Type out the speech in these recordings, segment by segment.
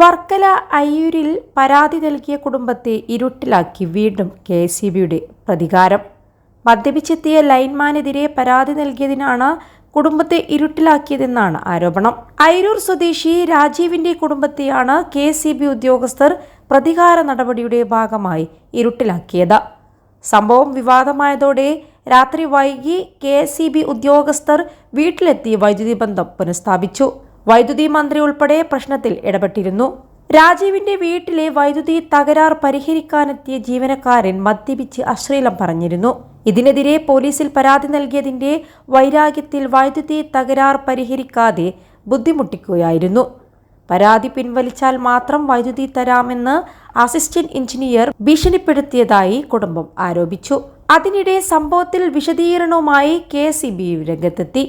വർക്കല അയ്യൂരിൽ പരാതി നൽകിയ കുടുംബത്തെ ഇരുട്ടിലാക്കി വീണ്ടും കെ എസ് സി ബിയുടെ പ്രതികാരം. മദ്യപിച്ചെത്തിയ ലൈൻമാനെതിരെ പരാതി നൽകിയതിനാണ് കുടുംബത്തെ ഇരുട്ടിലാക്കിയതെന്നാണ് ആരോപണം. അയിരൂർ സ്വദേശി രാജീവിന്റെ കുടുംബത്തെയാണ് കെ സി ബി ഉദ്യോഗസ്ഥർ പ്രതികാര നടപടിയുടെ ഭാഗമായി ഇരുട്ടിലാക്കിയത്. സംഭവം വിവാദമായതോടെ രാത്രി വൈകി കെ ഉദ്യോഗസ്ഥർ വീട്ടിലെത്തി വൈദ്യുതി ബന്ധം പുനഃസ്ഥാപിച്ചു. വൈദ്യുതി മന്ത്രി ഉൾപ്പെടെ പ്രശ്നത്തിൽ ഇടപെട്ടിരുന്നു. രാജീവിന്റെ വീട്ടിലെ വൈദ്യുതി തകരാർ പരിഹരിക്കാനെത്തിയ ജീവനക്കാരൻ മദ്യപിച്ച് അശ്ലീലം പറഞ്ഞിരുന്നു. ഇതിനെതിരെ പോലീസിൽ പരാതി നൽകിയതിന്റെ വൈരാഗ്യത്തിൽ വൈദ്യുതി തകരാർ പരിഹരിക്കാതെ ബുദ്ധിമുട്ടിക്കുകയായിരുന്നു. പരാതി പിൻവലിച്ചാൽ മാത്രം വൈദ്യുതി തരാമെന്ന് അസിസ്റ്റന്റ് എഞ്ചിനീയർ ഭീഷണിപ്പെടുത്തിയതായി കുടുംബം ആരോപിച്ചു. അതിനിടെ സംഭവത്തിൽ വിശദീകരണവുമായി കെ സി ബി രംഗത്തെത്തി.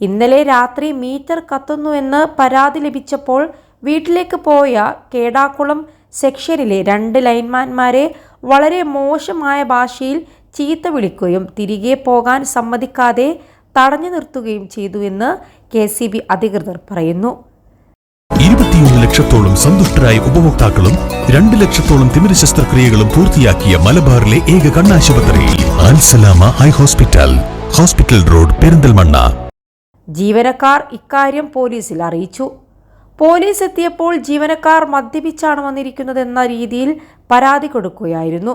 ഇന്നലെ രാത്രി മീറ്റർ കത്തുന്നുവെന്ന് പരാതി ലഭിച്ചപ്പോൾ വീട്ടിലേക്ക് പോയ കേടാക്കുളം സെക്ഷനിലെ രണ്ട് ലൈൻമാൻമാരെ വളരെ മോശമായ ഭാഷയിൽ ചീത്ത വിളിക്കുകയും തിരികെ പോകാൻ സമ്മതിക്കാതെ തടഞ്ഞു നിർത്തുകയും ചെയ്തു എന്ന് കെ സി ബി അധികൃതർ പറയുന്നു. ഇരുപത്തിയൊന്ന് ലക്ഷത്തോളം സന്തുഷ്ടരായ ഉപഭോക്താക്കളും രണ്ട് ലക്ഷത്തോളം തിമിര ശസ്ത്രക്രിയകളും പൂർത്തിയാക്കിയ മലബാറിലെ ഏക കണ്ണാശുപത്രി ആൻസലാമ eye hospital. Hospital road Perinthalmanna. ജീവനക്കാർ ഇക്കാര്യം പോലീസിൽ അറിയിച്ചു. പോലീസ് എത്തിയപ്പോൾ ജീവനക്കാർ മദ്യപിച്ചാണ് വന്നിരിക്കുന്നതെന്ന രീതിയിൽ പരാതി കൊടുക്കുകയായിരുന്നു.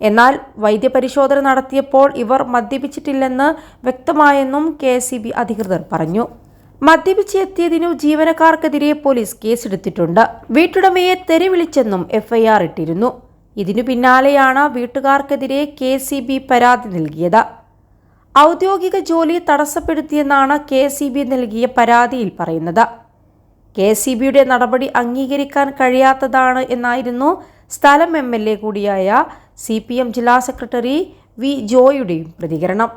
എന്നാൽ വൈദ്യപരിശോധന നടത്തിയപ്പോൾ ഇവർ മദ്യപിച്ചിട്ടില്ലെന്ന് വ്യക്തമായെന്നും കെ അധികൃതർ പറഞ്ഞു. മദ്യപിച്ച് എത്തിയതിനു ജീവനക്കാർക്കെതിരെ പോലീസ് കേസെടുത്തിട്ടുണ്ട്. വീട്ടുടമയെ തെരുവിളിച്ചെന്നും എഫ്ഐആർ ഇട്ടിരുന്നു. ഇതിനു പിന്നാലെയാണ് വീട്ടുകാർക്കെതിരെ കെ പരാതി നൽകിയത്. ഔദ്യോഗിക ജോലി തടസ്സപ്പെടുത്തിയെന്നാണ് കെ സി ബി നൽകിയ പരാതിയിൽ പറയുന്നത്. കെ സി ബിയുടെ നടപടി അംഗീകരിക്കാൻ കഴിയാത്തതാണ് എന്നായിരുന്നു സ്ഥലം എം എൽ എ കൂടിയായ സി പി എം ജില്ലാ സെക്രട്ടറി വി ജോയുടെയും പ്രതികരണം.